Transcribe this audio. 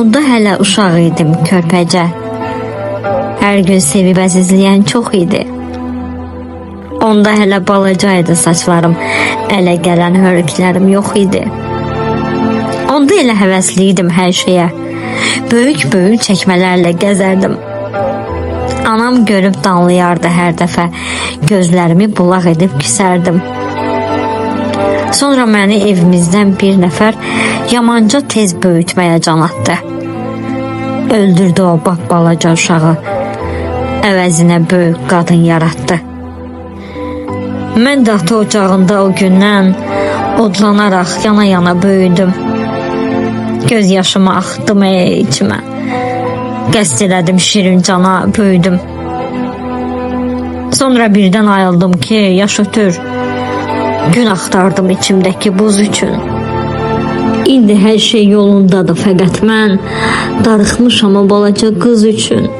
Onda hələ uşaq idim körpəcə. Hər gün sevib əzizləyən çox idi. Onda hələ balaca saçlarım, ələ gələn hörüklərim yox idi. Onda elə həvəsli idim hər şeyə. Böyük-böyük çəkmələrlə gəzərdim. Anam görüb danlayardı hər dəfə. Gözlərimi bulaq edib küsərdim. Sonra məni evimizdən bir nəfər yamanca tez böyütməyə can atdı. Öldürdü o bak balaca uşağı. Əvəzinə böyük qadın yaratdı. Mən də ata ocağında o gündən odlanaraq yana-yana böyüdüm. Göz yaşımı axıtdım ey içimə. Qəsd elədim şirin cana böyüdüm. Sonra birdən ayıldım ki, yaş ötür. Gün axtardım içimdəki buz üçün. İndi hər şey yolundadır, fəqət mən darıxmışam o balaca qız üçün.